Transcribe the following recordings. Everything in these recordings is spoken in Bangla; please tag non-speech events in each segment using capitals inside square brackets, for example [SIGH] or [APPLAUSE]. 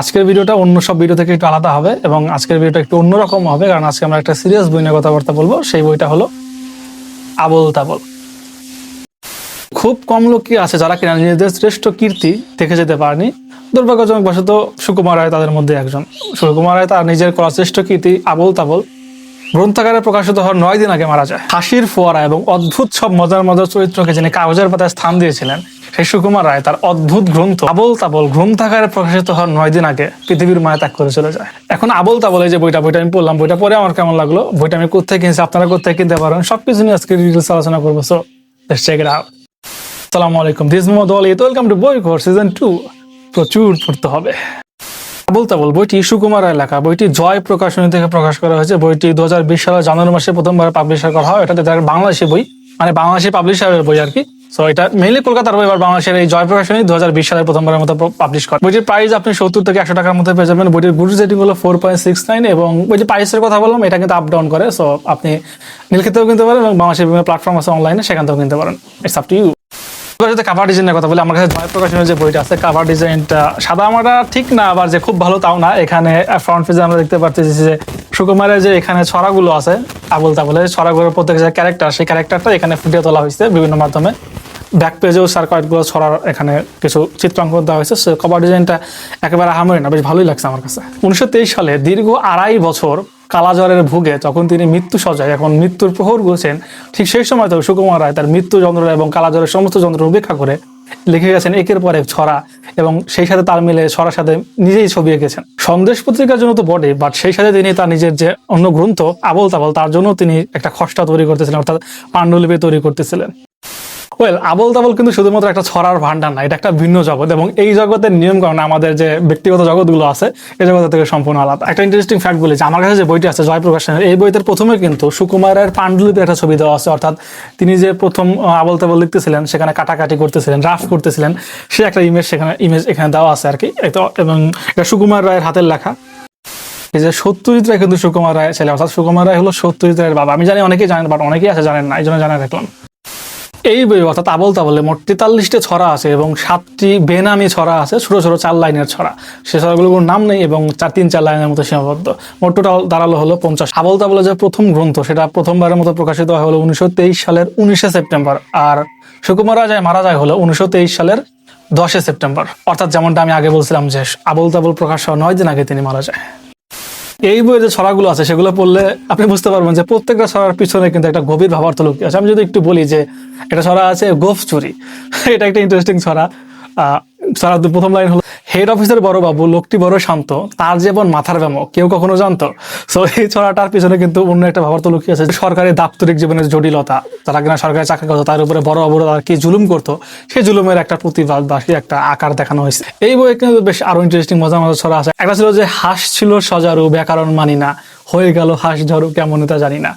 আজকের ভিডিওটা অন্য সব ভিডিও থেকে একটু আলাদা হবে এবং আজকের ভিডিওটা একটু অন্যরকম হবে, কারণ আজকে আমরা একটা সিরিয়াস বই নিয়ে কথাবার্তা বলব। সেই বইটা হলো আবল তাবল। খুব কম লোকই আছে যারা কিনা নিজেদের শ্রেষ্ঠ কীর্তি দেখে যেতে পারেনি। দুর্ভাগ্যজনক বশত সুকুমার রায় তাদের মধ্যে একজন। সুকুমার রায় তার নিজের করা শ্রেষ্ঠ কীর্তি আবল তাবল। গ্রন্থাগারে প্রকাশিত হওয়ার নয় দিন আগে মারা যায়। হাসির ফোয়ারা এবং অদ্ভুত সব মজার মজার চরিত্রকে যিনি কাগজের পাতায় স্থান দিয়েছিলেন সেই রায় তার অদ্ভুত গ্রন্থ আবল তাবল গ্রন্থাগারে প্রকাশিত হওয়ার নয় দিন আগে পৃথিবীর মায়া ত্যাগ করে চলে যায়। এখন আবল তাবল এই যে বইটা বইটা আমি পড়লাম, বইটা পরে আমার কেমন লাগল? বইটা আমি কোথায় কিনছি, আপনারা কোথায় কিনতে পারেন? সবকিছু নিয়ে আজকে ডিটেলস আলোচনা করব। সো চেক ইট আউট আসসালামু আলাইকুম। This Mohammad Walid welcome to বই কোর্স সিজন টু প্রচুর পড়তে হবে। আবুল তাবুল, বইটি সুকুমার রায় লেখা। বইটি জয় প্রকাশনী থেকে প্রকাশ করা হয়েছে। বইটি দু হাজার বিশ সালের জানুয়ারি মাসে প্রথমবার পাবলিশার করা হয়। এটাতে তার বাংলাদেশি বই মানে বাংলাদেশি পাবলিশারের বই আর কি। সো এটা মেইনলি কলকাতার এবার বাংলাদেশের এই জয় প্রকাশনী দু হাজার বিশ সালের প্রথমবারের মতো পাবলিশ করে। বইটির প্রাইস আপনি সত্তর থেকে একশো টাকার মধ্যে পেয়ে যাবেন। বইটির গুড রেটিং হলো ফোর পয়েন্ট সিক্স নাইন এবং বইটির প্রাইসের কথা বললাম, এটা কিন্তু আপ ডাউন করে। সো আপনি নীলক্ষেতেও কিনতে পারেন এবং বাংলাদেশের বিভিন্ন প্ল্যাটফর্ম আছে অনলাইনে সেখান থেকেও কিনতে পারেন। ইটস আপ টু ইউ এবার যদি কাভার ডিজাইনের কথা বলি, আমার কাছে জয় প্রকাশনের যে বইটা আছে কাভার ডিজাইনটা সাদা আমাটা ঠিক না, আবার যে খুব ভালো তাও না। এখানে ফ্রন্ট পেজে আমরা দেখতে পাচ্ছি যে সুকুমারের যে এখানে ছড়াগুলো আছে আবল তাবলে ছড়াগুলোর প্রত্যেক যে ক্যারেক্টার সেই ক্যারেক্টারটা এখানে ফুটিয়ে তোলা হয়েছে বিভিন্ন মাধ্যমে। ব্যাক পেজেও স্যার কয়েকগুলো ছড়ার এখানে কিছু চিত্রাঙ্কন দেওয়া হয়েছে। সে কভার ডিজাইনটা একেবারে আহামরি না, বেশ ভালোই লাগছে আমার কাছে। উনিশশো তেইশ সালে দীর্ঘ আড়াই বছর কালাজ্বরের ভুগে যখন তিনি মৃত্যু সজায়, এখন মৃত্যুর প্রহর গুলছেন ঠিক সেই সময় তো সুকুমার রায় তার মৃত্যু যন্ত্রণা এবং কালাজ্বরের সমস্ত যন্ত্র উপেক্ষা করে লিখে গেছেন একের পর এক ছড়া এবং সেই সাথে তাল মিলে ছড়ার সাথে নিজেই ছবি এঁকেছেন। সন্দেশ পত্রিকার জন্য তো বটে বাট সেই সাথে তিনি তার নিজের যে অন্য গ্রন্থ আবল তাবল তার জন্য তিনি একটা খসড়া তৈরি করতেছিলেন, অর্থাৎ পাণ্ডুলিপি তৈরি করতেছিলেন। ওয়েল আবল তাবল কিন্তু শুধুমাত্র একটা ছড়ার ভান্ডার না, এটা একটা ভিন্ন জগৎ এবং এই জগতের নিয়ম কারণে আমাদের যে ব্যক্তিগত জগৎগুলো আছে এই জগৎ থেকে সম্পূর্ণ আলাদা। একটা ইন্টারেস্টিং ফ্যাক্ট বলি যে, আমার কাছে যে বইটি আছে জয় প্রকাশনের এই বইতে প্রথমে কিন্তু সুকুমারের পাণ্ডুলিপির একটা ছবি দেওয়া আছে, অর্থাৎ তিনি যে প্রথম আবল তাবল লিখতেছিলেন, সেখানে কাটাকাটি করতেছিলেন, রাফ করতেছিলেন, সে একটা ইমেজ সেখানে ইমেজ এখানে দেওয়া আছে আর কি। এবং এটা সুকুমার রায়ের হাতের লেখা। এই যে সত্যজিৎ রায় কিন্তু সুকুমার রায় ছেলে, অর্থাৎ সুকুমার রায় হলো সত্যজিৎ রায়ের বাবা। আমি জানি অনেকেই জানেন, বাট অনেকেই আছে জানেন না, এই জন্য জানা রাখলাম। এই বই অর্থাৎ আবল তাবলে মোট তেতাল্লিশটি ছড়া আছে এবং সাতটি বেনামি ছড়া আছে, ছোট ছোট চার লাইনের ছড়া। সে ছড়াগুলোর নাম নেই এবং চার তিন চার লাইনের মতো সীমাবদ্ধ। মোট টোটাল দাঁড়াল হলো পঞ্চাশ। আবল তাবলে যে প্রথম গ্রন্থ, সেটা প্রথমবারের মতো প্রকাশিত হয় হলো উনিশশো তেইশ সালের উনিশে সেপ্টেম্বর আর সুকুমার রাজায় মারা যায় হলো উনিশশো তেইশ সালের দশে সেপ্টেম্বর। অর্থাৎ যেমনটা আমি আগে বলছিলাম যে আবল তাবল প্রকাশ হওয়ার নয় দিন আগে তিনি মারা যায়। এই বইয়ের যে ছড়াগুলো আছে সেগুলো পড়লে আপনি বুঝতে পারবেন যে প্রত্যেকটা ছড়ার পিছনে কিন্তু একটা গভীর ভাবার্থ লুকিয়ে আছে। আমি যদি একটু বলি যে একটা ছড়া আছে গোফ চুরি [LAUGHS] এটা একটা ইন্টারেস্টিং ছড়া। আহ, ছড়া প্রথম লাইন হলো হেড অফিসের বড় বাবু, লোকটি বড় শান্ত, তার জীবন মাথার ব্যামো, কেউ কখনো জানতো। সো এই ছড়াটার পিছনে কিন্তু অন্য একটা ভাবার্থ লুকিয়ে আছে সরকারি দাপ্তরিক জীবনের জটিলতা, যারা কিনা সরকারি চাকরি করতো, তার উপরে বড় বাবুরা তারা কি জুলুম করতো সেই জুলুমের একটা প্রতিবাদ বা একটা আকার দেখানো হয়েছে। এই বইয়ে কিন্তু বেশ আরও ইন্টারেস্টিং মজার মজা ছড়া আছে। একটা ছিল যে হাঁস ছিল সজারু, ব্যাকরণ মানি না, হয়ে গেল হাঁস ঝাড়ু কেমন তা জানি না।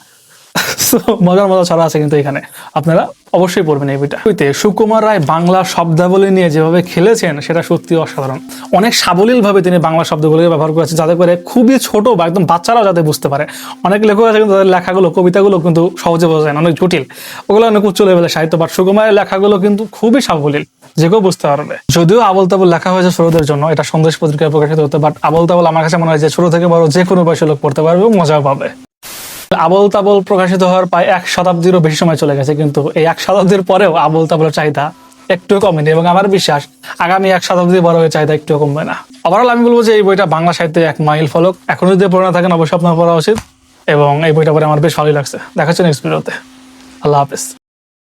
[LAUGHS] মজার মজার ছড়া আছে কিন্তু এখানে। আপনারা অবশ্যই পড়বেন এই বইটা। বইতে সুকুমার রায় বাংলা শব্দাবলী নিয়ে যেভাবে খেলেছেন, সেটা সত্যি অসাধারণ। অনেক সাবলীল ভাবে তিনি বাংলা শব্দগুলোকে ব্যবহার করেছেন, যাতে করে খুবই ছোট বা একদম বাচ্চারাও যাতে বুঝতে পারে। অনেক লেখক আছে কিন্তু তাদের লেখাগুলো, কবিতাগুলো কিন্তু সহজে বোঝা যায় অনেক জটিল। ওগুলো অনেক উচ্চ লেভেলের সাহিত্য বাট সুকুমারের লেখাগুলো কিন্তু খুবই সাবলীল, যে কেউ বুঝতে পারবে। যদিও আবল তাবল লেখা হয়েছে ছোটদের জন্য, এটা সন্দেশ পত্রিকায় প্রকাশিত হতে বাট আবল তাবল আমার কাছে মনে হয় যে ছোট থেকে বড় যে কোনো বয়সের লোক পড়তে পারবে মজাও পাবে। আবল তাবল প্রকাশিত হওয়ার প্রায় এক শতাব্দীরও বেশি সময় চলে গেছে, কিন্তু এই এক শতাব্দীর পরেও আবল তাবলের চাহিদা একটু কমেনি এবং আমার বিশ্বাস আগামী এক শতাব্দী বড় হয়ে চাহিদা একটু কমবে না। ওভারঅল আমি বলব যে এই বইটা বাংলা সাহিত্যে এক মাইল ফলক। এখনও যদি পড়ে না থাকেন, অবশ্যই আপনার পড়া উচিত এবং এই বইটা পরে আমার বেশ ভালোই লাগছে। দেখা হচ্ছে নেক্সট ভিডিওতে আল্লাহ হাফেজ।